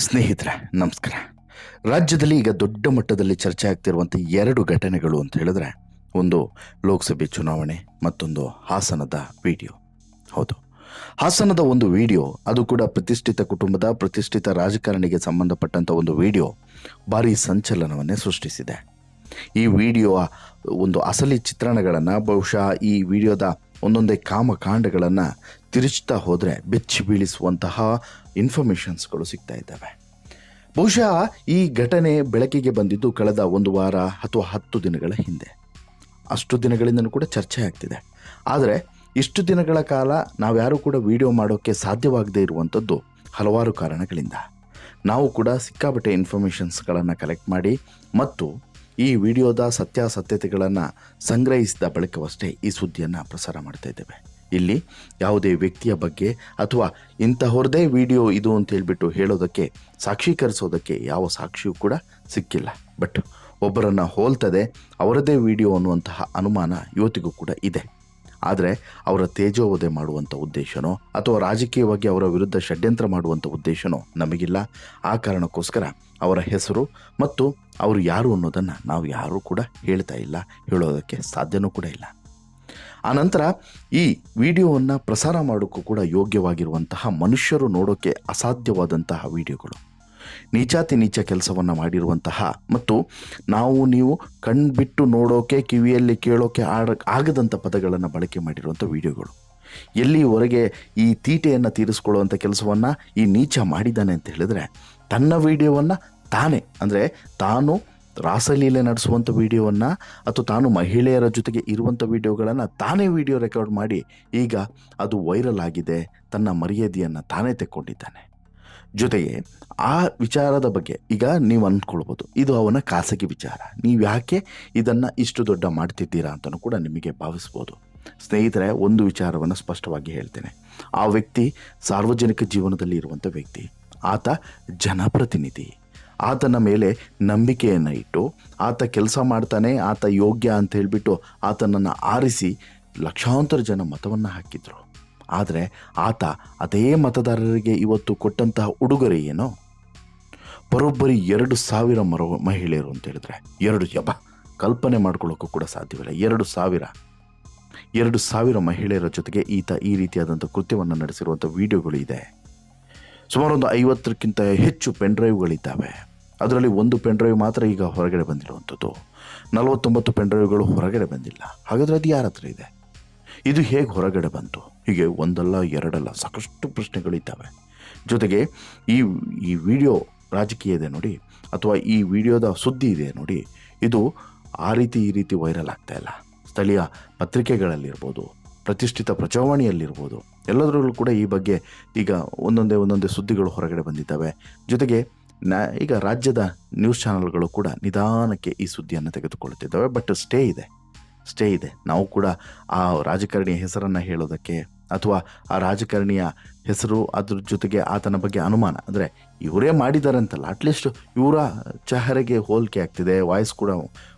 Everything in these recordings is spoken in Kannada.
ಸ್ನೇಹಿತರೆ, ನಮಸ್ಕಾರ. ರಾಜ್ಯದಲ್ಲಿ ಈಗ ದೊಡ್ಡ ಮಟ್ಟದಲ್ಲಿ ಚರ್ಚೆ ಆಗ್ತಿರುವಂಥ ಎರಡು ಘಟನೆಗಳು ಅಂತ ಹೇಳಿದ್ರೆ, ಒಂದು ಲೋಕಸಭೆ ಚುನಾವಣೆ ಮತ್ತೊಂದು ಹಾಸನದ ವಿಡಿಯೋ. ಹೌದು. ಹಾಸನದ ಒಂದು ವಿಡಿಯೋ, ಅದು ಕೂಡ ಪ್ರತಿಷ್ಠಿತ ಕುಟುಂಬದ ಪ್ರತಿಷ್ಠಿತ ರಾಜಕಾರಣಿಗೆ ಸಂಬಂಧಪಟ್ಟಂಥ ಒಂದು ವಿಡಿಯೋ ಭಾರಿ ಸಂಚಲನವನ್ನೇ ಸೃಷ್ಟಿಸಿದೆ. ಈ ವಿಡಿಯೋ ಒಂದು ಅಸಲಿ ಚಿತ್ರಣಗಳನ್ನು, ಬಹುಶಃ ಈ ವಿಡಿಯೋದ ಒಂದೊಂದೇ ಕಾಮಕಾಂಡಗಳನ್ನು ತಿರುಚ್ತಾ ಹೋದರೆ ಬೆಚ್ಚಿ ಬೀಳಿಸುವಂತಹ ಇನ್ಫಾರ್ಮೇಷನ್ಸ್ಗಳು ಸಿಗ್ತಾ ಇದ್ದಾವೆ. ಬಹುಶಃ ಈ ಘಟನೆ ಬೆಳಕಿಗೆ ಬಂದಿದ್ದು ಕಳೆದ ಒಂದು ವಾರ ಅಥವಾ ಹತ್ತು ದಿನಗಳ ಹಿಂದೆ. ಅಷ್ಟು ದಿನಗಳಿಂದಲೂ ಕೂಡ ಚರ್ಚೆ ಆಗ್ತಿದೆ. ಆದರೆ ಇಷ್ಟು ದಿನಗಳ ಕಾಲ ನಾವ್ಯಾರೂ ಕೂಡ ವಿಡಿಯೋ ಮಾಡೋಕ್ಕೆ ಸಾಧ್ಯವಾಗದೇ ಇರುವಂಥದ್ದು ಹಲವಾರು ಕಾರಣಗಳಿಂದ. ನಾವು ಕೂಡ ಸಿಕ್ಕಾಪಟ್ಟೆ ಇನ್ಫಾರ್ಮೇಷನ್ಸ್ಗಳನ್ನು ಕಲೆಕ್ಟ್ ಮಾಡಿ ಮತ್ತು ಈ ವಿಡಿಯೋದ ಸತ್ಯಾಸತ್ಯತೆಗಳನ್ನು ಸಂಗ್ರಹಿಸಿದ ಬಳಿಕವಷ್ಟೇ ಈ ಸುದ್ದಿಯನ್ನು ಪ್ರಸಾರ ಮಾಡ್ತಾ ಇದ್ದೇವೆ. ಇಲ್ಲಿ ಯಾವುದೇ ವ್ಯಕ್ತಿಯ ಬಗ್ಗೆ ಅಥವಾ ಇಂತಹವ್ರದೇ ವಿಡಿಯೋ ಇದು ಅಂತ ಹೇಳಿಬಿಟ್ಟು ಹೇಳೋದಕ್ಕೆ ಸಾಕ್ಷೀಕರಿಸೋದಕ್ಕೆ ಯಾವ ಸಾಕ್ಷಿಯೂ ಕೂಡ ಸಿಕ್ಕಿಲ್ಲ. ಬಟ್ ಒಬ್ಬರನ್ನು ಹೋಲ್ತದೆ ಅವರದೇ ವಿಡಿಯೋ ಅನ್ನುವಂತಹ ಅನುಮಾನ ಇವತ್ತಿಗೂ ಕೂಡ ಇದೆ. ಆದರೆ ಅವರ ತೇಜೋವಧೆ ಮಾಡುವಂಥ ಉದ್ದೇಶನೋ ಅಥವಾ ರಾಜಕೀಯವಾಗಿ ಅವರ ವಿರುದ್ಧ ಷಡ್ಯಂತ್ರ ಮಾಡುವಂಥ ಉದ್ದೇಶನೋ ನಮಗಿಲ್ಲ. ಆ ಕಾರಣಕ್ಕೋಸ್ಕರ ಅವರ ಹೆಸರು ಮತ್ತು ಅವರು ಯಾರು ಅನ್ನೋದನ್ನು ನಾವು ಯಾರೂ ಕೂಡ ಹೇಳ್ತಾ ಇಲ್ಲ, ಹೇಳೋದಕ್ಕೆ ಸಾಧ್ಯನೂ ಕೂಡ ಇಲ್ಲ. ಆನಂತರ ಈ ವಿಡಿಯೋವನ್ನು ಪ್ರಸಾರ ಮಾಡೋಕ್ಕೂ ಕೂಡ ಯೋಗ್ಯವಾಗಿರುವಂತಹ ಮನುಷ್ಯರು ನೋಡೋಕ್ಕೆ ಅಸಾಧ್ಯವಾದಂತಹ ವಿಡಿಯೋಗಳು. ನೀಚಾತಿ ನೀಚ ಕೆಲಸವನ್ನು ಮಾಡಿರುವಂತಹ ಮತ್ತು ನಾವು ನೀವು ಕಣ್ಬಿಟ್ಟು ನೋಡೋಕೆ, ಕಿವಿಯಲ್ಲಿ ಕೇಳೋಕೆ ಆಡ ಆಗದಂಥ ಪದಗಳನ್ನು ಬಳಕೆ ಮಾಡಿರುವಂಥ ವಿಡಿಯೋಗಳು. ಎಲ್ಲಿವರೆಗೆ ಈ ತೀಟೆಯನ್ನು ತೀರಿಸ್ಕೊಳ್ಳುವಂಥ ಕೆಲಸವನ್ನು ಈ ನೀಚ ಮಾಡಿದ್ದಾನೆ ಅಂತ ಹೇಳಿದ್ರೆ, ತನ್ನ ವಿಡಿಯೋವನ್ನು ತಾನೇ, ಅಂದರೆ ತಾನು ರಾಸಲೀಲೆ ನಡೆಸುವಂಥ ವಿಡಿಯೋವನ್ನು ಅಥವಾ ತಾನು ಮಹಿಳೆಯರ ಜೊತೆಗೆ ಇರುವಂಥ ವಿಡಿಯೋಗಳನ್ನು ತಾನೇ ವಿಡಿಯೋ ರೆಕಾರ್ಡ್ ಮಾಡಿ, ಈಗ ಅದು ವೈರಲ್ ಆಗಿದೆ, ತನ್ನ ಮರ್ಯಾದೆಯನ್ನು ತಾನೇ ತೆಕ್ಕೊಂಡಿದ್ದಾನೆ. ಜೊತೆಗೆ ಆ ವಿಚಾರದ ಬಗ್ಗೆ ಈಗ ನೀವು ಅಂದ್ಕೊಳ್ಬೋದು. ಇದು ಅವನ ಖಾಸಗಿ ವಿಚಾರ. ನೀವು ಯಾಕೆ ಇದನ್ನು ಇಷ್ಟು ದೊಡ್ಡ ಮಾಡ್ತಿದ್ದೀರಾ ಅಂತಲೂ ಕೂಡ ನಿಮಗೆ ಭಾವಿಸ್ಬೋದು. ಸ್ನೇಹಿತರೆ, ಒಂದು ವಿಚಾರವನ್ನು ಸ್ಪಷ್ಟವಾಗಿ ಹೇಳ್ತೇನೆ. ಆ ವ್ಯಕ್ತಿ ಸಾರ್ವಜನಿಕ ಜೀವನದಲ್ಲಿ ಇರುವಂಥ ವ್ಯಕ್ತಿ. ಆತ ಜನಪ್ರತಿನಿಧಿ. ಆತನ ಮೇಲೆ ನಂಬಿಕೆಯನ್ನು ಇಟ್ಟು, ಆತ ಕೆಲಸ ಮಾಡ್ತಾನೆ, ಆತ ಯೋಗ್ಯ ಅಂತ ಹೇಳಿಬಿಟ್ಟು ಆತನನ್ನು ಆರಿಸಿ ಲಕ್ಷಾಂತರ ಜನ ಮತವನ್ನು ಹಾಕಿದ್ರು. ಆದರೆ ಆತ ಅದೇ ಮತದಾರರಿಗೆ ಇವತ್ತು ಕೊಟ್ಟಂತಹ ಉಡುಗೊರೆ ಏನು? ಬರೋಬ್ಬರಿ ಎರಡು ಸಾವಿರ ಮರ ಮಹಿಳೆಯರು ಅಂತ ಹೇಳಿದ್ರೆ ಎರಡು ಯಬ್ಬ. ಕಲ್ಪನೆ ಮಾಡ್ಕೊಳ್ಳೋಕ್ಕೂ ಕೂಡ ಸಾಧ್ಯವಿಲ್ಲ. ಎರಡು ಸಾವಿರ. ಎರಡು ಸಾವಿರ ಮಹಿಳೆಯರ ಜೊತೆಗೆ ಈತ ಈ ರೀತಿಯಾದಂಥ ಕೃತ್ಯವನ್ನು ನಡೆಸಿರುವಂಥ ವಿಡಿಯೋಗಳು ಇದೆ. ಸುಮಾರು ಒಂದು ಐವತ್ತಕ್ಕಿಂತ ಹೆಚ್ಚು ಪೆನ್ ಡ್ರೈವ್ಗಳಿದ್ದಾವೆ. ಅದರಲ್ಲಿ ಒಂದು ಪೆನ್ ಡ್ರೈವ್ ಮಾತ್ರ ಈಗ ಹೊರಗಡೆ ಬಂದಿರುವಂಥದ್ದು. ನಲವತ್ತೊಂಬತ್ತು ಪೆನ್ ಡ್ರೈವ್ಗಳು ಹೊರಗಡೆ ಬಂದಿಲ್ಲ. ಹಾಗಾದರೆ ಅದು ಯಾರ ಹತ್ರ ಇದೆ? ಇದು ಹೇಗೆ ಹೊರಗಡೆ ಬಂತು? ಹೀಗೆ ಒಂದಲ್ಲ ಎರಡಲ್ಲ ಸಾಕಷ್ಟು ಪ್ರಶ್ನೆಗಳಿದ್ದಾವೆ. ಜೊತೆಗೆ ಈ ಈ ವಿಡಿಯೋ ರಾಜಕೀಯ ಇದೆ ನೋಡಿ, ಅಥವಾ ಈ ವಿಡಿಯೋದ ಸುದ್ದಿ ಇದೆ ನೋಡಿ, ಇದು ಆ ರೀತಿ, ಈ ರೀತಿ ವೈರಲ್ ಆಗ್ತಾ ಇಲ್ಲ. ಸ್ಥಳೀಯ ಪತ್ರಿಕೆಗಳಲ್ಲಿರ್ಬೋದು, ಪ್ರತಿಷ್ಠಿತ ಪ್ರಜಾವಾಣಿಯಲ್ಲಿರ್ಬೋದು ಎಲ್ಲದರಲ್ಲೂ ಕೂಡ ಈ ಬಗ್ಗೆ ಈಗ ಒಂದೊಂದೇ ಒಂದೊಂದೇ ಸುದ್ದಿಗಳು ಹೊರಗಡೆ ಬಂದಿದ್ದಾವೆ. ಜೊತೆಗೆ ನಾ, ಈಗ ರಾಜ್ಯದ ನ್ಯೂಸ್ ಚಾನಲ್ಗಳು ಕೂಡ ನಿಧಾನಕ್ಕೆ ಈ ಸುದ್ದಿಯನ್ನು ತೆಗೆದುಕೊಳ್ಳುತ್ತಿದ್ದಾವೆ ಬಟ್ ಸ್ಟೇ ಇದೆ. ಸ್ಟೇ ಇದೆ. ನಾವು ಕೂಡ ಆ ರಾಜಕಾರಣಿಯ ಹೆಸರನ್ನು ಹೇಳೋದಕ್ಕೆ ಅಥವಾ ಆ ರಾಜಕಾರಣಿಯ ಹೆಸರು ಅದ್ರ ಜೊತೆಗೆ ಆತನ ಬಗ್ಗೆ ಅನುಮಾನ. ಅಂದರೆ ಇವರೇ ಮಾಡಿದಾರಂತಲ್ಲ ಅಟ್ಲೀಸ್ಟ್ ಇವರ ಚಹರೆಗೆ ಹೋಲಿಕೆ ಆಗ್ತಿದೆ ವಾಯ್ಸ್ ಕೂಡ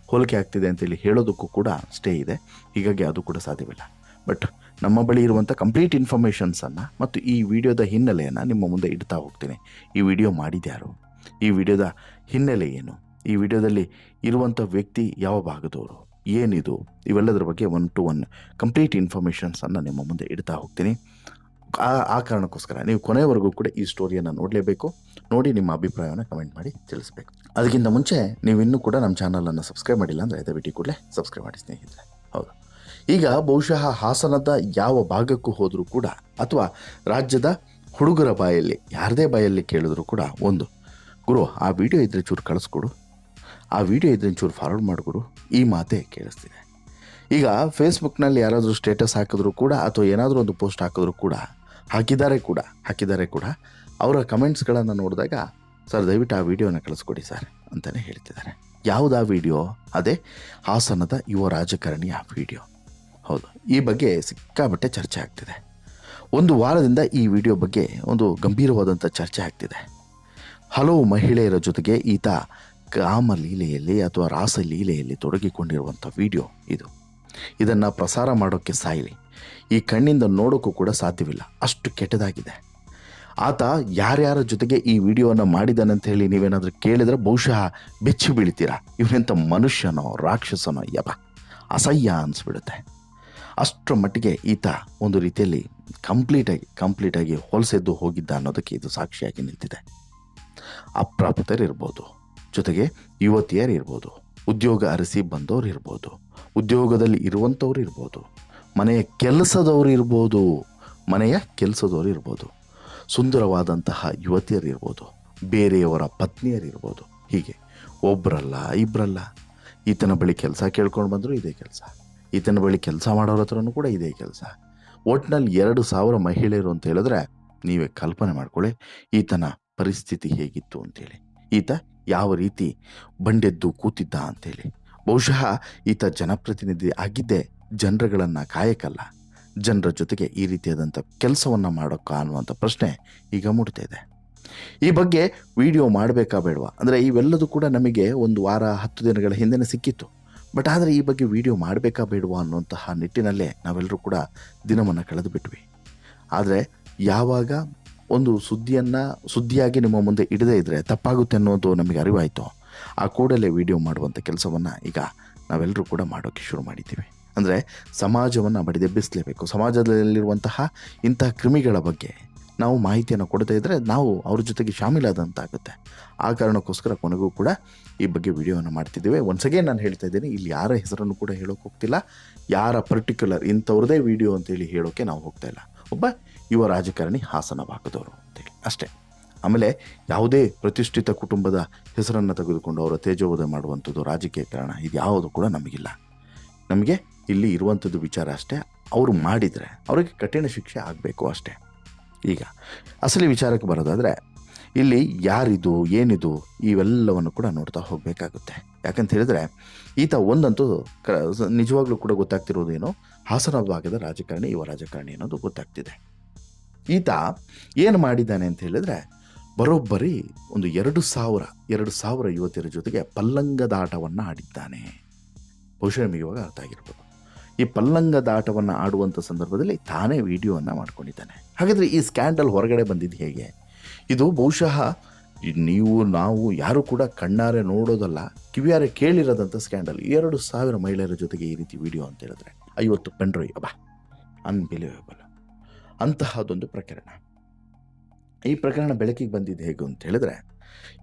ಹೋಲಿಕೆ ಆಗ್ತಿದೆ ಅಂತೇಳಿ ಹೇಳೋದಕ್ಕೂ ಕೂಡ ಸ್ಟೇ ಇದೆ. ಹೀಗಾಗಿ ಅದು ಕೂಡ ಸಾಧ್ಯವಿಲ್ಲ. ಬಟ್ ನಮ್ಮ ಬಳಿ ಇರುವಂಥ ಕಂಪ್ಲೀಟ್ ಇನ್ಫಾರ್ಮೇಷನ್ಸನ್ನು ಮತ್ತು ಈ ವಿಡಿಯೋದ ಹಿನ್ನೆಲೆಯನ್ನು ನಿಮ್ಮ ಮುಂದೆ ಇಡ್ತಾ ಹೋಗ್ತೀನಿ. ಈ ವಿಡಿಯೋ ಮಾಡಿದ್ಯಾರು? ಈ ವಿಡಿಯೋದ ಹಿನ್ನೆಲೆ ಏನು? ಈ ವಿಡಿಯೋದಲ್ಲಿ ಇರುವಂಥ ವ್ಯಕ್ತಿ ಯಾವ ಭಾಗದವರು? ಏನಿದು? ಇವೆಲ್ಲದರ ಬಗ್ಗೆ ಒನ್ ಟು ಒನ್ ಕಂಪ್ಲೀಟ್ ಇನ್ಫಾರ್ಮೇಷನ್ಸನ್ನು ನಿಮ್ಮ ಮುಂದೆ ಇಡ್ತಾ ಹೋಗ್ತೀನಿ. ಆ ಆ ಕಾರಣಕ್ಕೋಸ್ಕರ ನೀವು ಕೊನೆವರೆಗೂ ಕೂಡ ಈ ಸ್ಟೋರಿಯನ್ನು ನೋಡಲೇಬೇಕು. ನೋಡಿ ನಿಮ್ಮ ಅಭಿಪ್ರಾಯವನ್ನು ಕಮೆಂಟ್ ಮಾಡಿ ತಿಳಿಸ್ಬೇಕು. ಅದಕ್ಕಿಂತ ಮುಂಚೆ ನೀವು ಇನ್ನೂ ಕೂಡ ನಮ್ಮ ಚಾನಲನ್ನು ಸಬ್ಸ್ಕ್ರೈಬ್ ಮಾಡಿಲ್ಲ ಅಂದರೆ ದಯವಿಟ್ಟು ಕೂಡಲೇ ಸಬ್ಸ್ಕ್ರೈಬ್ ಮಾಡಿ ಸ್ನೇಹಿತರೆ. ಹೌದು. ಈಗ ಬಹುಶಃ ಹಾಸನದ ಯಾವ ಭಾಗಕ್ಕೂ ಹೋದರೂ ಕೂಡ ಅಥವಾ ರಾಜ್ಯದ ಹುಡುಗರ ಬಾಯಲ್ಲಿ, ಯಾರದೇ ಬಾಯಲ್ಲಿ ಕೇಳಿದ್ರು ಕೂಡ ಒಂದು, ಗುರು ಆ ವಿಡಿಯೋ ಇದ್ದರೆ ಚೂರು ಕಳಿಸ್ಕೊಡು. ಆ ವಿಡಿಯೋ ಇದ್ರೆ ಚೂರು ಫಾರ್ವರ್ಡ್ ಮಾಡಿಕೊಡು. ಈ ಮಾತೇ ಕೇಳಿಸ್ತಿದೆ. ಈಗ ಫೇಸ್ಬುಕ್ನಲ್ಲಿ ಯಾರಾದರೂ ಸ್ಟೇಟಸ್ ಹಾಕಿದ್ರು ಕೂಡ ಅಥವಾ ಏನಾದರೂ ಒಂದು ಪೋಸ್ಟ್ ಹಾಕಿದ್ರು ಕೂಡ, ಹಾಕಿದ್ದಾರೆ ಕೂಡ ಹಾಕಿದ್ದಾರೆ ಕೂಡ, ಅವರ ಕಮೆಂಟ್ಸ್ಗಳನ್ನು ನೋಡಿದಾಗ, ಸರ್, ದಯವಿಟ್ಟು ಆ ವಿಡಿಯೋನ ಕಳಿಸ್ಕೊಡಿ ಸರ್ ಅಂತಲೇ ಹೇಳ್ತಿದ್ದಾರೆ. ಯಾವುದಾ ವಿಡಿಯೋ? ಅದೇ ಹಾಸನದ ಯುವ ರಾಜಕಾರಣಿಯ ವಿಡಿಯೋ. ಹೌದು, ಈ ಬಗ್ಗೆ ಸಿಕ್ಕಾಬಟ್ಟೆ ಚರ್ಚೆ ಆಗ್ತಿದೆ. ಒಂದು ವಾರದಿಂದ ಈ ವಿಡಿಯೋ ಬಗ್ಗೆ ಒಂದು ಗಂಭೀರವಾದಂಥ ಚರ್ಚೆ ಆಗ್ತಿದೆ. ಹಲವು ಮಹಿಳೆಯರ ಜೊತೆಗೆ ಈತ ಕಾಮಲೀಲೆಯಲ್ಲಿ ಅಥವಾ ರಾಸ ಲೀಲೆಯಲ್ಲಿ ತೊಡಗಿಕೊಂಡಿರುವಂಥ ವಿಡಿಯೋ ಇದು. ಇದನ್ನು ಪ್ರಸಾರ ಮಾಡೋಕ್ಕೆ ಸಾಯಲಿ. ಈ ಕಣ್ಣಿಂದ ನೋಡೋಕ್ಕೂ ಕೂಡ ಸಾಧ್ಯವಿಲ್ಲ. ಅಷ್ಟು ಕೆಟ್ಟದಾಗಿದೆ. ಆತ ಯಾರ್ಯಾರ ಜೊತೆಗೆ ಈ ವಿಡಿಯೋವನ್ನು ಮಾಡಿದಾನಂತ ಹೇಳಿ ನೀವೇನಾದರೂ ಕೇಳಿದ್ರೆ ಬಹುಶಃ ಬೆಚ್ಚಿ ಬೀಳ್ತೀರಾ. ಇವನೆಂಥ ಮನುಷ್ಯನೋ, ರಾಕ್ಷಸನೋ ಯಬ ಅಸಹ್ಯ ಅನಿಸ್ಬಿಡುತ್ತೆ. ಅಷ್ಟರ ಮಟ್ಟಿಗೆ ಈತ ಒಂದು ರೀತಿಯಲ್ಲಿ ಕಂಪ್ಲೀಟಾಗಿ ಕಂಪ್ಲೀಟಾಗಿ ಹೊಲಸೆದ್ದು ಹೋಗಿದ್ದ ಅನ್ನೋದಕ್ಕೆ ಇದು ಸಾಕ್ಷಿಯಾಗಿ ನಿಂತಿದೆ. ಅಪ್ರಾಪ್ತರಿರ್ಬೋದು. ಜೊತೆಗೆ ಯುವತಿಯರು ಇರ್ಬೋದು, ಉದ್ಯೋಗ ಅರಸಿ ಬಂದವರು ಇರ್ಬೋದು, ಉದ್ಯೋಗದಲ್ಲಿ ಇರುವಂಥವ್ರು ಇರ್ಬೋದು, ಮನೆಯ ಕೆಲಸದವರು ಇರ್ಬೋದು, ಮನೆಯ ಕೆಲಸದವರು ಇರ್ಬೋದು, ಸುಂದರವಾದಂತಹ ಯುವತಿಯರು ಇರ್ಬೋದು, ಬೇರೆಯವರ ಪತ್ನಿಯರಿರ್ಬೋದು ಹೀಗೆ ಒಬ್ಬರಲ್ಲ ಇಬ್ಬರಲ್ಲ ಈತನ ಬಳಿ ಕೆಲಸ ಕೇಳ್ಕೊಂಡು ಬಂದರೂ ಇದೇ ಕೆಲಸ. ಈತನ ಬಳಿ ಕೆಲಸ ಮಾಡೋರ ಹತ್ರನೂ ಕೂಡ ಇದೇ ಕೆಲಸ. ಒಟ್ಟಿನಲ್ಲಿ ಎರಡು ಸಾವಿರ ಮಹಿಳೆಯರು ಅಂತ ಹೇಳಿದ್ರೆ ನೀವೇ ಕಲ್ಪನೆ ಮಾಡ್ಕೊಳ್ಳಿ, ಈತನ ಪರಿಸ್ಥಿತಿ ಹೇಗಿತ್ತು ಅಂತೇಳಿ. ಈತ ಯಾವ ರೀತಿ ಬಂಡೆದ್ದು ಕೂತಿದ್ದ ಅಂತೇಳಿ. ಬಹುಶಃ ಈತ ಜನಪ್ರತಿನಿಧಿ ಆಗಿದ್ದೇ ಜನರುಗಳನ್ನು ಕಾಯಕಲ್ಲ. ಜನರ ಜೊತೆಗೆ ಈ ರೀತಿಯಾದಂಥ ಕೆಲಸವನ್ನು ಮಾಡೋಕ್ಕ ಅನ್ನುವಂಥ ಪ್ರಶ್ನೆ ಈಗ ಮೂಡ್ತಾ ಇದೆ. ಈ ಬಗ್ಗೆ ವಿಡಿಯೋ ಮಾಡಬೇಕಾ ಬೇಡವಾ? ಅಂದರೆ ಇವೆಲ್ಲದೂ ಕೂಡ ನಮಗೆ ಒಂದು ವಾರ, ಹತ್ತು ದಿನಗಳ ಹಿಂದೆನೇ ಸಿಕ್ಕಿತ್ತು. ಬಟ್ ಆದರೆ ಈ ಬಗ್ಗೆ ವಿಡಿಯೋ ಮಾಡಬೇಕಾ ಬೇಡವಾ ಅನ್ನುವಂತಹ ನಿಟ್ಟಿನಲ್ಲೇ ನಾವೆಲ್ಲರೂ ಕೂಡ ದಿನವನ್ನು ಕಳೆದು ಬಿಟ್ವಿ ಆದರೆ ಯಾವಾಗ ಒಂದು ಸುದ್ದಿಯನ್ನು ಸುದ್ದಿಯಾಗಿ ನಿಮ್ಮ ಮುಂದೆ ಇಡದೇ ಇದ್ದರೆ ತಪ್ಪಾಗುತ್ತೆ ಅನ್ನೋದು ನಮಗೆ ಅರಿವಾಯಿತು. ಆ ಕೂಡಲೇ ವಿಡಿಯೋ ಮಾಡುವಂಥ ಕೆಲಸವನ್ನು ಈಗ ನಾವೆಲ್ಲರೂ ಕೂಡ ಮಾಡೋಕ್ಕೆ ಶುರು ಮಾಡಿದ್ದೀವಿ. ಅಂದರೆ ಸಮಾಜವನ್ನು ಬಡಿದೆಬ್ಬಿಸಲೇಬೇಕು. ಸಮಾಜದಲ್ಲಿರುವಂತಹ ಇಂತಹ ಕ್ರಿಮಿಗಳ ಬಗ್ಗೆ ನಾವು ಮಾಹಿತಿಯನ್ನು ಕೊಡದೇ ಇದ್ದರೆ ನಾವು ಅವ್ರ ಜೊತೆಗೆ ಶಾಮೀಲಾದಂತಾಗುತ್ತೆ. ಆ ಕಾರಣಕ್ಕೋಸ್ಕರ ಕೊನೆಗೂ ಕೂಡ ಈ ಬಗ್ಗೆ ವಿಡಿಯೋವನ್ನು ಮಾಡ್ತಿದ್ದೇವೆ. ಒನ್ಸಗೆ ನಾನು ಹೇಳ್ತಾ ಇದ್ದೀನಿ, ಇಲ್ಲಿ ಯಾರ ಹೆಸರನ್ನು ಕೂಡ ಹೇಳೋಕೆ ಹೋಗ್ತಿಲ್ಲ. ಯಾರ ಪರ್ಟಿಕ್ಯುಲರ್ ಇಂಥವ್ರದೇ ವಿಡಿಯೋ ಅಂತೇಳಿ ಹೇಳೋಕ್ಕೆ ನಾವು ಹೋಗ್ತಾ ಇಲ್ಲ. ಒಬ್ಬ ಯುವ ರಾಜಕಾರಣಿ ಹಾಸನ ಭಾಗದವರು ಅಂತೇಳಿ ಅಷ್ಟೇ. ಆಮೇಲೆ ಯಾವುದೇ ಪ್ರತಿಷ್ಠಿತ ಕುಟುಂಬದ ಹೆಸರನ್ನು ತೆಗೆದುಕೊಂಡು ಅವರ ತೇಜೋವಧೆ ಮಾಡುವಂಥದ್ದು ರಾಜಕೀಯ ಕಾರಣ ಇದು ಯಾವುದು ಕೂಡ ನಮಗಿಲ್ಲ. ನಮಗೆ ಇಲ್ಲಿ ಇರುವಂಥದ್ದು ವಿಚಾರ ಅಷ್ಟೇ. ಅವರು ಮಾಡಿದರೆ ಅವರಿಗೆ ಕಠಿಣ ಶಿಕ್ಷೆ ಆಗಬೇಕು ಅಷ್ಟೇ. ಈಗ ಅಸಲಿ ವಿಚಾರಕ್ಕೆ ಬರೋದಾದರೆ ಇಲ್ಲಿ ಯಾರಿದು, ಏನಿದು, ಇವೆಲ್ಲವನ್ನು ಕೂಡ ನೋಡ್ತಾ ಹೋಗಬೇಕಾಗುತ್ತೆ. ಯಾಕಂತ ಹೇಳಿದ್ರೆ, ಈತ ಒಂದಂತೂ ಕ, ನಿಜವಾಗ್ಲೂ ಕೂಡ ಗೊತ್ತಾಗ್ತಿರೋದೇನು? ಹಾಸನ ಭಾಗದ ರಾಜಕಾರಣಿ ಯುವ ರಾಜಕಾರಣಿ ಅನ್ನೋದು ಗೊತ್ತಾಗ್ತಿದೆ. ಈತ ಏನು ಮಾಡಿದ್ದಾನೆ ಅಂತ ಹೇಳಿದ್ರೆ, ಬರೋಬ್ಬರಿ ಒಂದು ಎರಡು ಸಾವಿರ ಎರಡು ಸಾವಿರ ಯುವತಿಯರ ಜೊತೆಗೆ ಪಲ್ಲಂಗದಾಟವನ್ನು ಆಡಿದ್ದಾನೆ. ಬಹುಶಃ ನಿಮಗೆ ಇವಾಗ ಅರ್ಥ ಆಗಿರ್ಬೋದು. ಈ ಪಲ್ಲಂಗದಾಟವನ್ನು ಆಡುವಂಥ ಸಂದರ್ಭದಲ್ಲಿ ತಾನೇ ವಿಡಿಯೋವನ್ನು ಮಾಡ್ಕೊಂಡಿದ್ದಾನೆ. ಹಾಗಾದರೆ ಈ ಸ್ಕ್ಯಾಂಡಲ್ ಹೊರಗಡೆ ಬಂದಿದ್ದು ಹೇಗೆ? ಇದು ಬಹುಶಃ ನೀವು, ನಾವು, ಯಾರು ಕೂಡ ಕಣ್ಣಾರೆ ನೋಡೋದಲ್ಲ, ಕಿವಿಯಾರೆ ಕೇಳಿರೋದಂಥ ಸ್ಕ್ಯಾಂಡಲ್ ಎರಡು ಸಾವಿರ ಮಹಿಳೆಯರ ಜೊತೆಗೆ ಈ ರೀತಿ ವಿಡಿಯೋ ಅಂತ ಹೇಳಿದ್ರೆ. ಐವತ್ತು ಪೆಂಡ್ರೈ ಅಬ್ಬ! ಅನ್ಬಿಲಿವೇಬಲ್ ಅಂತಹದೊಂದು ಪ್ರಕರಣ. ಈ ಪ್ರಕರಣ ಬೆಳಕಿಗೆ ಬಂದಿದ್ದು ಹೇಗೆ ಅಂತ ಹೇಳಿದ್ರೆ,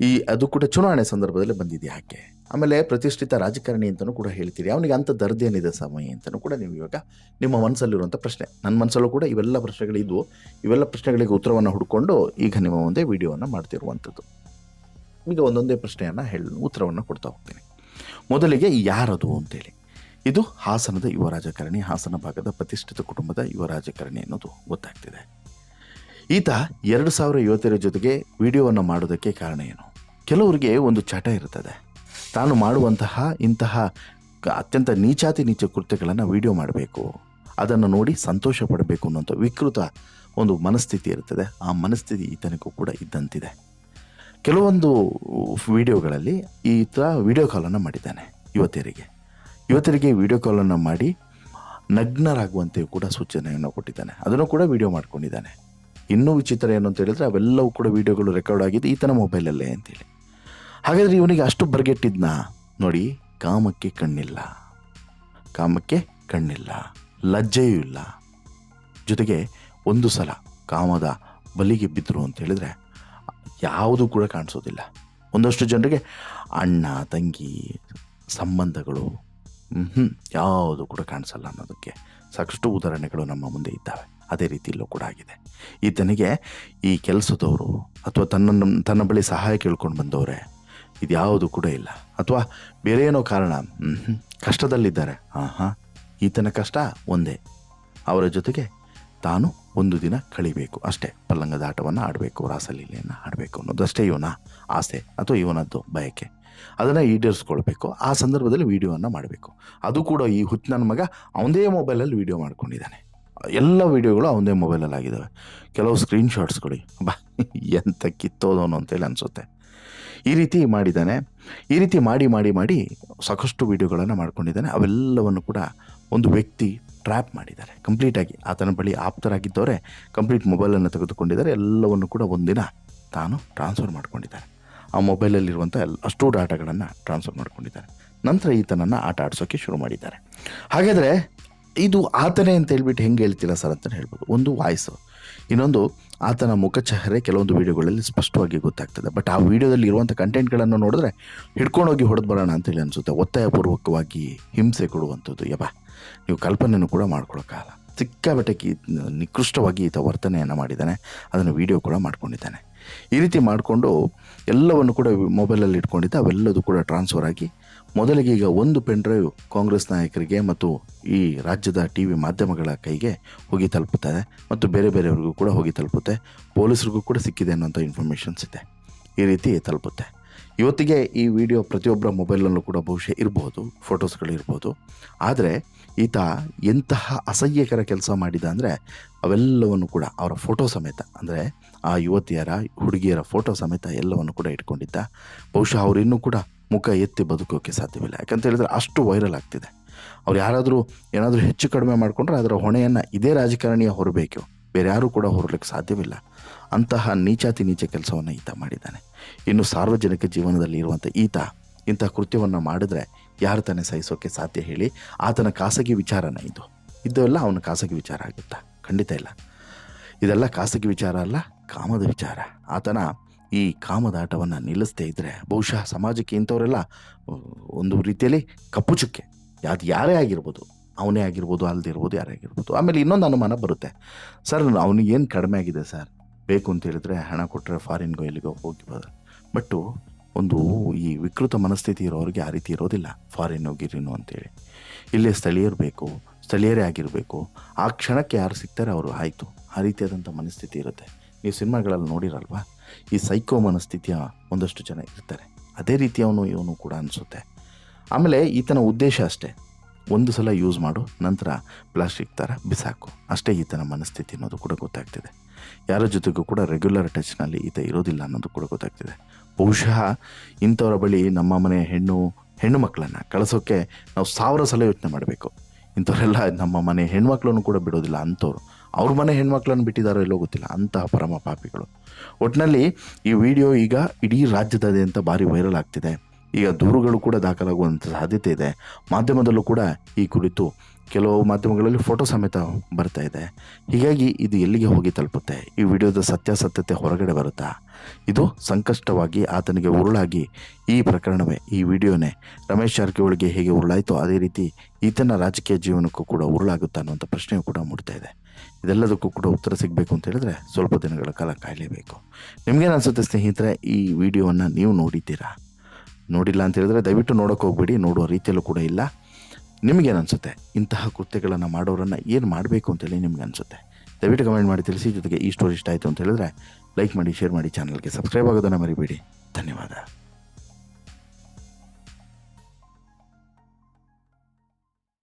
ಈ ಅದು ಕೂಡ ಚುನಾವಣೆ ಸಂದರ್ಭದಲ್ಲಿ ಬಂದಿದೆ ಯಾಕೆ? ಆಮೇಲೆ ಪ್ರತಿಷ್ಠಿತ ರಾಜಕಾರಣಿ ಅಂತಲೂ ಕೂಡ ಹೇಳ್ತೀರಿ. ಅವನಿಗೆ ಅಂಥ ದರ್ದೇನಿದೆ ಸಮಯ ಅಂತಲೂ ಕೂಡ ನೀವು ಇವಾಗ ನಿಮ್ಮ ಮನಸ್ಸಲ್ಲಿರುವಂಥ ಪ್ರಶ್ನೆ. ನನ್ನ ಮನಸ್ಸಲ್ಲೂ ಕೂಡ ಇವೆಲ್ಲ ಪ್ರಶ್ನೆಗಳಿದ್ವು ಇವೆಲ್ಲ ಪ್ರಶ್ನೆಗಳಿಗೆ ಉತ್ತರವನ್ನು ಹುಡ್ಕೊಂಡು ಈಗ ನಿಮ್ಮ ಮುಂದೆ ವಿಡಿಯೋವನ್ನು ಮಾಡ್ತಿರುವಂಥದ್ದು. ಈಗ ಒಂದೊಂದೇ ಪ್ರಶ್ನೆಯನ್ನು ಹೇಳಿ, ಉತ್ತರವನ್ನು ಕೊಡ್ತಾ ಹೋಗ್ತೀನಿ. ಮೊದಲಿಗೆ ಯಾರದು ಅಂತೇಳಿ. ಇದು ಹಾಸನದ ಯುವ ರಾಜಕಾರಣಿ, ಹಾಸನ ಭಾಗದ ಪ್ರತಿಷ್ಠಿತ ಕುಟುಂಬದ ಯುವ ರಾಜಕಾರಣಿ ಅನ್ನೋದು ಗೊತ್ತಾಗ್ತಿದೆ. ಈತ ಎರಡು ಸಾವಿರ ಯುವತಿಯರ ಜೊತೆಗೆ ವಿಡಿಯೋವನ್ನು ಮಾಡೋದಕ್ಕೆ ಕಾರಣ ಏನು? ಕೆಲವರಿಗೆ ಒಂದು ಚಟ ಇರ್ತದೆ. ತಾನು ಮಾಡುವಂತಹ ಇಂತಹ ಅತ್ಯಂತ ನೀಚಾತಿ ನೀಚ ಕೃತ್ಯಗಳನ್ನು ವಿಡಿಯೋ ಮಾಡಬೇಕು. ಅದನ್ನು ನೋಡಿ ಸಂತೋಷ ಪಡಬೇಕು ಅನ್ನೋಂಥ ವಿಕೃತ ಒಂದು ಮನಸ್ಥಿತಿ ಇರ್ತದೆ ಆ ಮನಸ್ಥಿತಿ ಈತನಿಗೂ ಕೂಡ ಇದ್ದಂತಿದೆ. ಕೆಲವೊಂದು ವಿಡಿಯೋಗಳಲ್ಲಿ ಈತ ವಿಡಿಯೋ ಕಾಲನ್ನು ಮಾಡಿದ್ದಾನೆ ಯುವತಿಯರಿಗೆ. ಯುವತಿಯರಿಗೆ ವಿಡಿಯೋ ಕಾಲನ್ನು ಮಾಡಿ ನಗ್ನರಾಗುವಂತೆಯೂ ಕೂಡ ಸೂಚನೆಯನ್ನು ಕೊಟ್ಟಿದ್ದಾನೆ. ಅದನ್ನು ಕೂಡ ವಿಡಿಯೋ ಮಾಡ್ಕೊಂಡಿದ್ದಾನೆ. ಇನ್ನೂ ವಿಚಿತ್ರ ಏನು ಅಂತ ಹೇಳಿದ್ರೆ ಅವೆಲ್ಲವೂ ಕೂಡ ವಿಡಿಯೋಗಳು ರೆಕಾರ್ಡ್ ಆಗಿದೆ ಈತನ ಮೊಬೈಲಲ್ಲೇ ಅಂತೇಳಿ. ಹಾಗಾದರೆ ಇವನಿಗೆ ಅಷ್ಟು ಬರ್ಗೆಟ್ಟಿದ್ನ? ನೋಡಿ, ಕಾಮಕ್ಕೆ ಕಣ್ಣಿಲ್ಲ. ಕಾಮಕ್ಕೆ ಕಣ್ಣಿಲ್ಲ. ಲಜ್ಜೆಯೂ ಇಲ್ಲ. ಜೊತೆಗೆ ಒಂದು ಸಲ ಕಾಮದ ಬಲಿಗೆ ಬಿದ್ದರು ಅಂತ ಹೇಳಿದ್ರೆ ಯಾವುದೂ ಕೂಡ ಕಾಣಿಸೋದಿಲ್ಲ. ಒಂದಷ್ಟು ಜನರಿಗೆ ಅಣ್ಣ, ತಂಗಿ, ಸಂಬಂಧಗಳು ಹ್ಞೂ ಯಾವುದು ಕೂಡ ಕಾಣಿಸಲ್ಲ ಅನ್ನೋದಕ್ಕೆ ಸಾಕಷ್ಟು ಉದಾಹರಣೆಗಳು ನಮ್ಮ ಮುಂದೆ ಇದ್ದಾವೆ. ಅದೇ ರೀತಿಯಲ್ಲೂ ಕೂಡ ಆಗಿದೆ. ಈತನಿಗೆ ಈ ಕೆಲಸದವರು ಅಥವಾ ತನ್ನ ತನ್ನ ಬಳಿ ಸಹಾಯ ಕೇಳ್ಕೊಂಡು ಬಂದವರೇ ಇದ್ಯಾವುದು ಕೂಡ ಇಲ್ಲ. ಅಥವಾ ಬೇರೆ ಏನೋ ಕಾರಣ. ಕಷ್ಟದಲ್ಲಿದ್ದಾರೆ. ಹಾಂ ಹಾಂ ಈತನ ಕಷ್ಟ ಒಂದೇ. ಅವರ ಜೊತೆಗೆ ತಾನು ಒಂದು ದಿನ ಕಳಿಬೇಕು. ಅಷ್ಟೇ, ಪಲ್ಲಂಗದ ಆಟವನ್ನು ಆಡಬೇಕು, ರಾಸಲೀಲೆಯನ್ನು ಆಡಬೇಕು ಅನ್ನೋದಷ್ಟೇ ಇವನ ಆಸೆ ಅಥವಾ ಇವನದ್ದು ಬಯಕೆ. ಅದನ್ನು ಈಡೇರಿಸ್ಕೊಳ್ಬೇಕು. ಆ ಸಂದರ್ಭದಲ್ಲಿ ವೀಡಿಯೋವನ್ನು ಮಾಡಬೇಕು. ಅದು ಕೂಡ ಈ ಹುಚ್ಚನ ಮಗ ಅವನದೇ ಮೊಬೈಲಲ್ಲಿ ವೀಡಿಯೋ ಮಾಡ್ಕೊಂಡಿದ್ದಾನೆ. ಎಲ್ಲ ವೀಡಿಯೋಗಳು ಅವನದೇ ಮೊಬೈಲಲ್ಲಿ ಆಗಿದ್ದಾವೆ ಕೆಲವು ಸ್ಕ್ರೀನ್ಶಾಟ್ಸ್ಗಳು ಬಾ, ಎಂತ ಕಿತ್ತೋದವನು ಅಂತೇಳಿ ಅನಿಸುತ್ತೆ. ಈ ರೀತಿ ಮಾಡಿದ್ದಾನೆ. ಈ ರೀತಿ ಮಾಡಿ ಮಾಡಿ ಮಾಡಿ ಸಾಕಷ್ಟು ವಿಡಿಯೋಗಳನ್ನು ಮಾಡ್ಕೊಂಡಿದ್ದಾನೆ. ಅವೆಲ್ಲವನ್ನು ಕೂಡ ಒಂದು ವ್ಯಕ್ತಿ ಟ್ರ್ಯಾಪ್ ಮಾಡಿದ್ದಾರೆ. ಕಂಪ್ಲೀಟಾಗಿ ಆತನ ಬಳಿ ಆಪ್ತರಾಗಿದ್ದವರೇ ಕಂಪ್ಲೀಟ್ ಮೊಬೈಲನ್ನು ತೆಗೆದುಕೊಂಡಿದ್ದಾರೆ. ಎಲ್ಲವನ್ನು ಕೂಡ ಒಂದಿನ ತಾನು ಟ್ರಾನ್ಸ್ಫರ್ ಮಾಡ್ಕೊಂಡಿದ್ದಾರೆ. ಆ ಮೊಬೈಲಲ್ಲಿರುವಂಥ ಎಲ್ಲ ಅಷ್ಟು ಡಾಟಾಗಳನ್ನು ಟ್ರಾನ್ಸ್ಫರ್ ಮಾಡ್ಕೊಂಡಿದ್ದಾರೆ. ನಂತರ ಈತನನ್ನು ಆಟ ಆಡಿಸೋಕ್ಕೆ ಶುರು ಮಾಡಿದ್ದಾರೆ. ಹಾಗಾದರೆ ಇದು ಆತನೇ ಅಂತ ಹೇಳ್ಬಿಟ್ಟು ಹೆಂಗೆ ಹೇಳ್ತೀರಾ ಸರ್ ಅಂತಲೇ ಹೇಳ್ಬೋದು. ಒಂದು ವಾಯ್ಸು. ಇನ್ನೊಂದು, ಆತನ ಮುಖ ಚಹರೆ ಕೆಲವೊಂದು ವೀಡಿಯೋಗಳಲ್ಲಿ ಸ್ಪಷ್ಟವಾಗಿ ಗೊತ್ತಾಗ್ತದೆ. ಬಟ್ ಆ ವಿಡಿಯೋದಲ್ಲಿ ಇರುವಂಥ ಕಂಟೆಂಟ್ಗಳನ್ನು ನೋಡಿದ್ರೆ ಹಿಡ್ಕೊಂಡೋಗಿ ಹೊಡೆದು ಬರೋಣ ಅಂತೇಳಿ ಅನಿಸುತ್ತೆ. ಒತ್ತಾಯಪೂರ್ವಕವಾಗಿ ಹಿಂಸೆ ಕೊಡುವಂಥದ್ದು. ಯಬ ನೀವು ಕಲ್ಪನೆಯನ್ನು ಕೂಡ ಮಾಡ್ಕೊಳ್ಳೋಕ್ಕಾಗಲ್ಲ ಸಿಕ್ಕಾಬಟ್ಟೆಗೆ ನಿಕೃಷ್ಟವಾಗಿ ಈತ ವರ್ತನೆಯನ್ನು ಮಾಡಿದ್ದಾನೆ. ಅದನ್ನು ವಿಡಿಯೋ ಕೂಡ ಮಾಡ್ಕೊಂಡಿದ್ದಾನೆ. ಈ ರೀತಿ ಮಾಡಿಕೊಂಡು ಎಲ್ಲವನ್ನು ಕೂಡ ಮೊಬೈಲಲ್ಲಿ ಇಟ್ಕೊಂಡಿದ್ದ, ಅವೆಲ್ಲದೂ ಕೂಡ ಟ್ರಾನ್ಸ್ಫರ್ ಆಗಿ ಮೊದಲಿಗೆ ಈಗ ಒಂದು ಪೆನ್ ಡ್ರೈವ್ ಕಾಂಗ್ರೆಸ್ ನಾಯಕರಿಗೆ ಮತ್ತು ಈ ರಾಜ್ಯದ ಟಿ ವಿ ಮಾಧ್ಯಮಗಳ ಕೈಗೆ ಹೋಗಿ ತಲುಪುತ್ತದೆ ಮತ್ತು ಬೇರೆ ಬೇರೆಯವ್ರಿಗೂ ಕೂಡ ಹೋಗಿ ತಲುಪುತ್ತೆ. ಪೊಲೀಸರಿಗೂ ಕೂಡ ಸಿಕ್ಕಿದೆ ಅನ್ನೋಂಥ ಇನ್ಫಾರ್ಮೇಷನ್ಸ್ ಇದೆ. ಈ ರೀತಿ ತಲುಪುತ್ತೆ. ಇವತ್ತಿಗೆ ಈ ವಿಡಿಯೋ ಪ್ರತಿಯೊಬ್ಬರ ಮೊಬೈಲಲ್ಲೂ ಕೂಡ ಬಹುಶಃ ಇರ್ಬೋದು ಫೋಟೋಸ್ಗಳಿರ್ಬೋದು ಆದರೆ ಈತ ಎಂತಹ ಅಸಹ್ಯಕರ ಕೆಲಸ ಮಾಡಿದ ಅಂದರೆ ಅವೆಲ್ಲವನ್ನು ಕೂಡ ಅವರ ಫೋಟೋ ಸಮೇತ, ಅಂದರೆ ಆ ಯುವತಿಯರ, ಹುಡುಗಿಯರ ಫೋಟೋ ಸಮೇತ ಎಲ್ಲವನ್ನು ಕೂಡ ಇಟ್ಕೊಂಡಿದ್ದ. ಬಹುಶಃ ಅವರಿನ್ನೂ ಕೂಡ ಮುಖ ಎತ್ತಿ ಬದುಕೋಕ್ಕೆ ಸಾಧ್ಯವಿಲ್ಲ. ಯಾಕಂತ ಹೇಳಿದ್ರೆ ಅಷ್ಟು ವೈರಲ್ ಆಗ್ತಿದೆ. ಅವ್ರು ಯಾರಾದರೂ ಏನಾದರೂ ಹೆಚ್ಚು ಕಡಿಮೆ ಮಾಡಿಕೊಂಡ್ರೆ ಅದರ ಹೊಣೆಯನ್ನು ಇದೇ ರಾಜಕಾರಣಿಯ ಹೊರಬೇಕು? ಬೇರೆ ಯಾರೂ ಕೂಡ ಹೊರಲಿಕ್ಕೆ ಸಾಧ್ಯವಿಲ್ಲ. ಅಂತಹ ನೀಚಾತಿ ನೀಚ ಕೆಲಸವನ್ನು ಈತ ಮಾಡಿದ್ದಾನೆ. ಇನ್ನು ಸಾರ್ವಜನಿಕ ಜೀವನದಲ್ಲಿ ಇರುವಂಥ ಈತ ಇಂಥ ಕೃತ್ಯವನ್ನು ಮಾಡಿದ್ರೆ ಯಾರು ತಾನೇ ಸಹಿಸೋಕ್ಕೆ ಸಾಧ್ಯ ಹೇಳಿ ಆತನ ಖಾಸಗಿ ವಿಚಾರನ ಇದು. ಇದೆಲ್ಲ ಅವನ ಖಾಸಗಿ ವಿಚಾರ ಆಗುತ್ತಾ? ಖಂಡಿತ ಇಲ್ಲ. ಇದೆಲ್ಲ ಖಾಸಗಿ ವಿಚಾರ ಅಲ್ಲ, ಕಾಮದ ವಿಚಾರ. ಆತನ ಈ ಕಾಮದಾಟವನ್ನು ನಿಲ್ಲಿಸದೇ ಇದ್ದರೆ ಬಹುಶಃ ಸಮಾಜಕ್ಕೆ ಇಂಥವರೆಲ್ಲ ಒಂದು ರೀತಿಯಲ್ಲಿ ಕಪ್ಪು ಚುಕ್ಕೆ ಅದು ಯಾರೇ ಆಗಿರ್ಬೋದು, ಅವನೇ ಆಗಿರ್ಬೋದು ಅಲ್ಲದೆ ಇರ್ಬೋದು, ಯಾರೇ ಆಗಿರ್ಬೋದು. ಆಮೇಲೆ ಇನ್ನೊಂದು ಅನುಮಾನ ಬರುತ್ತೆ. ಸರ್ ಅವನಿಗೇನು ಕಡಿಮೆ ಆಗಿದೆ ಸರ್? ಬೇಕು ಅಂತ ಹೇಳಿದ್ರೆ ಹಣ ಕೊಟ್ಟರೆ ಫಾರಿನ್ಗೋ ಎಲ್ಲಿಗೋ ಹೋಗಿಬೋದು ಬಟ್ಟು ಒಂದು ಈ ವಿಕೃತ ಮನಸ್ಥಿತಿ ಇರೋರಿಗೆ ಆ ರೀತಿ ಇರೋದಿಲ್ಲ ಫಾರಿನ್ನು ಗಿರಿನೋ ಅಂತೇಳಿ. ಇಲ್ಲೇ ಸ್ಥಳೀಯರು ಬೇಕು, ಸ್ಥಳೀಯರೇ ಆಗಿರಬೇಕು. ಆ ಕ್ಷಣಕ್ಕೆ ಯಾರು ಸಿಗ್ತಾರೆ ಅವರು ಆಯಿತು. ಆ ರೀತಿಯಾದಂಥ ಮನಸ್ಥಿತಿ ಇರುತ್ತೆ. ನೀವು ಸಿನಿಮಾಗಳಲ್ಲಿ ನೋಡಿರಲ್ವಾ? ಈ ಸೈಕೋ ಮನಸ್ಥಿತಿಯ ಒಂದಷ್ಟು ಜನ ಇರ್ತಾರೆ. ಅದೇ ರೀತಿ ಅವನು ಇವನು ಕೂಡ ಅನಿಸುತ್ತೆ. ಆಮೇಲೆ ಈತನ ಉದ್ದೇಶ ಅಷ್ಟೇ. ಒಂದು ಸಲ ಯೂಸ್ ಮಾಡು, ನಂತರ ಪ್ಲಾಸ್ಟಿಕ್ ಥರ ಬಿಸಾಕು. ಅಷ್ಟೇ ಈತನ ಮನಸ್ಥಿತಿ ಅನ್ನೋದು ಕೂಡ ಗೊತ್ತಾಗ್ತಿದೆ. ಯಾರ ಜೊತೆಗೂ ಕೂಡ ರೆಗ್ಯುಲರ್ ಟಚ್ನಲ್ಲಿ ಈತ ಇರೋದಿಲ್ಲ ಅನ್ನೋದು ಕೂಡ ಗೊತ್ತಾಗ್ತಿದೆ. ಬಹುಶಃ ಇಂಥವರ ಬಳಿ ನಮ್ಮ ಮನೆಯ ಹೆಣ್ಣು ಹೆಣ್ಣು ಮಕ್ಕಳನ್ನು ಕಳಿಸೋಕ್ಕೆ ನಾವು ಸಾವಿರ ಸಲ ಯೋಚನೆ ಮಾಡಬೇಕು. ಇಂಥವರೆಲ್ಲ ನಮ್ಮ ಮನೆ ಹೆಣ್ಮಕ್ಳನ್ನು ಕೂಡ ಬಿಡೋದಿಲ್ಲ ಅಂಥವ್ರು. ಅವ್ರ ಮನೆ ಹೆಣ್ಮಕ್ಳನ್ನು ಬಿಟ್ಟಿದ್ದಾರೋ ಇಲ್ಲೋ ಗೊತ್ತಿಲ್ಲ. ಅಂತಹ ಪರಮ ಪಾಪಿಗಳು. ಒಟ್ಟಿನಲ್ಲಿ ಈ ವಿಡಿಯೋ ಈಗ ಇಡೀ ರಾಜ್ಯದಾದ್ಯಂತ ಭಾರಿ ವೈರಲ್ ಆಗ್ತಿದೆ. ಈಗ ದೂರುಗಳು ಕೂಡ ದಾಖಲಾಗುವಂಥ ಸಾಧ್ಯತೆ ಇದೆ. ಮಾಧ್ಯಮದಲ್ಲೂ ಕೂಡ ಈ ಕುರಿತು ಕೆಲವು ಮಾಧ್ಯಮಗಳಲ್ಲಿ ಫೋಟೋ ಸಮೇತ ಬರ್ತಾ ಇದೆ. ಹೀಗಾಗಿ ಇದು ಎಲ್ಲಿಗೆ ಹೋಗಿ ತಲುಪುತ್ತೆ? ಈ ವಿಡಿಯೋದ ಸತ್ಯಾಸತ್ಯತೆ ಹೊರಗಡೆ ಬರುತ್ತಾ? ಇದು ಸಂಕಷ್ಟವಾಗಿ ಆತನಿಗೆ ಉರುಳಾಗಿ ಈ ಪ್ರಕರಣವೇ, ಈ ವಿಡಿಯೋನೇ. ರಮೇಶ್ ಜಾರಕಿಹೊಳಿಗೆ ಹೇಗೆ ಉರುಳಾಯಿತೋ ಅದೇ ರೀತಿ ಈತನ ರಾಜಕೀಯ ಜೀವನಕ್ಕೂ ಕೂಡ ಉರುಳಾಗುತ್ತಾ ಅನ್ನುವಂಥ ಪ್ರಶ್ನೆಯೂ ಕೂಡ ಮೂಡ್ತಾ ಇದೆ. ಇದೆಲ್ಲದಕ್ಕೂ ಕೂಡ ಉತ್ತರ ಸಿಗಬೇಕು ಅಂತ ಹೇಳಿದ್ರೆ ಸ್ವಲ್ಪ ದಿನಗಳ ಕಾಲ ಕಾಯಲೇಬೇಕು. ನಿಮಗೇನು ಅನಿಸುತ್ತೆ ಸ್ನೇಹಿತರೆ, ಈ ವಿಡಿಯೋವನ್ನು ನೀವು ನೋಡಿದ್ದೀರಾ? ನೋಡಿಲ್ಲ ಅಂತ ಹೇಳಿದ್ರೆ ದಯವಿಟ್ಟು ನೋಡೋಕೆ ಹೋಗ್ಬೇಡಿ, ನೋಡುವ ರೀತಿಯಲ್ಲೂ ಕೂಡ ಇಲ್ಲ. ನಿಮಗೇನು ಅನಿಸುತ್ತೆ? ಇಂತಹ ಕೃತ್ಯಗಳನ್ನು ಮಾಡೋರನ್ನು ಏನು ಮಾಡಬೇಕು ಅಂತೇಳಿ ನಿಮ್ಗೆ ಅನಿಸುತ್ತೆ. ದಯವಿಟ್ಟು ಕಮೆಂಟ್ ಮಾಡಿ ತಿಳಿಸಿ, ಜೊತೆಗೆ ಈ ಸ್ಟೋರಿ ಇಷ್ಟ ಆಯಿತು ಅಂತ ಹೇಳಿದ್ರೆ ಲೈಕ್ ಮಾಡಿ ಶೇರ್ ಮಾಡಿ ಚಾನಲ್ಗೆ ಸಬ್ಸ್ಕ್ರೈಬ್ ಆಗೋದನ್ನು ಮರಿಬೇಡಿ. ಧನ್ಯವಾದ.